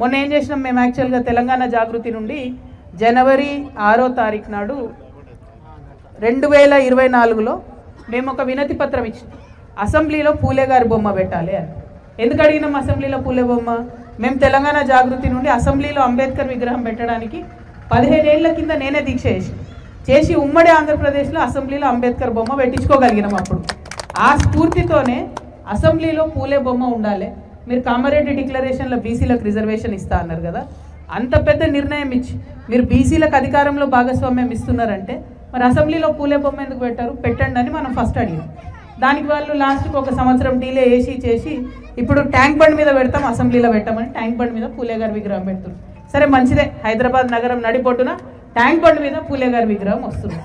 మొన్న ఏం చేసినాం మేము యాక్చువల్గా తెలంగాణ జాగృతి నుండి జనవరి ఆరో తారీఖు నాడు రెండు వేల ఇరవై నాలుగులో మేము ఒక వినతి పత్రం ఇచ్చినాం అసెంబ్లీలో పూలే గారి బొమ్మ పెట్టాలి అని. ఎందుకు అడిగినాం అసెంబ్లీలో పూలే బొమ్మ? మేము తెలంగాణ జాగృతి నుండి అసెంబ్లీలో అంబేద్కర్ విగ్రహం పెట్టడానికి పదిహేను ఏళ్ళ కింద నేనే దీక్ష చేసి చేసి ఉమ్మడి ఆంధ్రప్రదేశ్లో అసెంబ్లీలో అంబేద్కర్ బొమ్మ పెట్టించుకోగలిగినాం అప్పుడు. ఆ స్ఫూర్తితోనే అసెంబ్లీలో పూలే బొమ్మ ఉండాలి. మీరు కామారెడ్డి డిక్లరేషన్లో బీసీలకు రిజర్వేషన్ ఇస్తా అన్నారు కదా. అంత పెద్ద నిర్ణయం ఇచ్చి మీరు బీసీలకు అధికారంలో భాగస్వామ్యం ఇస్తున్నారంటే మరి అసెంబ్లీలో పూలే బొమ్మ ఎందుకు పెట్టారు? పెట్టండి అని మనం ఫస్ట్ అడిగాం. దానికి వాళ్ళు లాస్ట్కి ఒక సంవత్సరం డీలే వేసి చేసి ఇప్పుడు ట్యాంక్ బండ్ మీద పెడతాం అసెంబ్లీలో పెట్టామని ట్యాంక్ బండ్ మీద పూలే గారి విగ్రహం పెడుతున్నారు. సరే మంచిదే. హైదరాబాద్ నగరం నడిపొట్టున ట్యాంక్ బండ్ మీద పూలే గారి విగ్రహం వస్తుంది.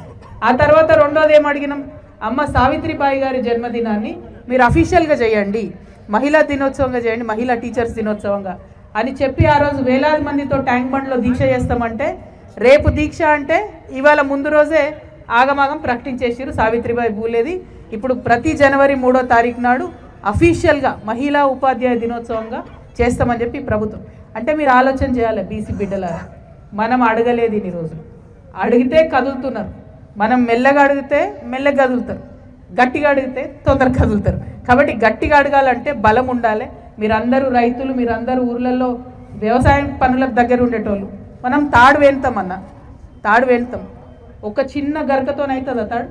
ఆ తర్వాత రెండోది ఏం అడిగినాం? అమ్మ సావిత్రిబాయి గారి జన్మదినాన్ని మీరు అఫీషియల్గా చేయండి. మహిళా దినోత్సవంగా చేయండి మహిళా టీచర్స్ దినోత్సవంగా. అని చెప్పి ఆ రోజు వేలాది మందితో ట్యాంక్ బండ్లో దీక్ష చేస్తామంటే రేపు దీక్ష అంటే ఇవాళ ముందు రోజే ఆగమాగం ప్రకటించేసారు సావిత్రిబాయి పూలేది ఇప్పుడు ప్రతి జనవరి మూడో తారీఖు నాడు అఫీషియల్గా మహిళా ఉపాధ్యాయ దినోత్సవంగా చేస్తామని చెప్పి ప్రభుత్వం. అంటే మీరు ఆలోచన చేయాలి బీసీ బిడ్డల మనం అడగలేదు ఇన్ని రోజులు. అడిగితే కదులుతున్నారు. మనం మెల్లగా అడిగితే మెల్లగా కదులుతారు. గట్టిగా అడిగితే తొందరగా కదులుతారు. కాబట్టి గట్టిగా అడగాలంటే బలం ఉండాలి. మీరందరూ రైతులు మీరందరూ ఊర్లలో వ్యవసాయం పనులకు దగ్గర ఉండేటోళ్ళు. మనం తాడు వేలుతాం అన్న. తాడు వేలుతాం. ఒక చిన్న గరకతోనవుతుంది తాడు?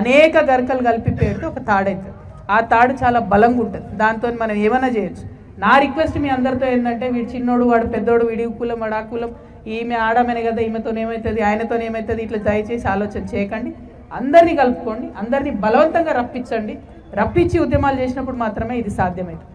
అనేక గరకలు కలిపి పెడితే ఒక తాడు అవుతుంది ఆ తాడు చాలా బలంగా ఉంటుంది. దాంతో మనం ఏమైనా చేయొచ్చు. నా రిక్వెస్ట్ మీ అందరితో ఏంటంటే వీడు చిన్నోడు వాడు పెద్దోడు వీడి కులం వాడు ఆ కులం ఈమె ఆడమనే కదా ఈమెతో ఏమవుతుంది ఆయనతో ఏమవుతుంది ఇట్లా దయచేసి ఆలోచన చేయకండి. అందరినీ కలుపుకోండి అందరినీ బలవంతంగా రప్పించండి. రప్పించి ఉద్యమాలు చేసినప్పుడు మాత్రమే ఇది సాధ్యమవుతుంది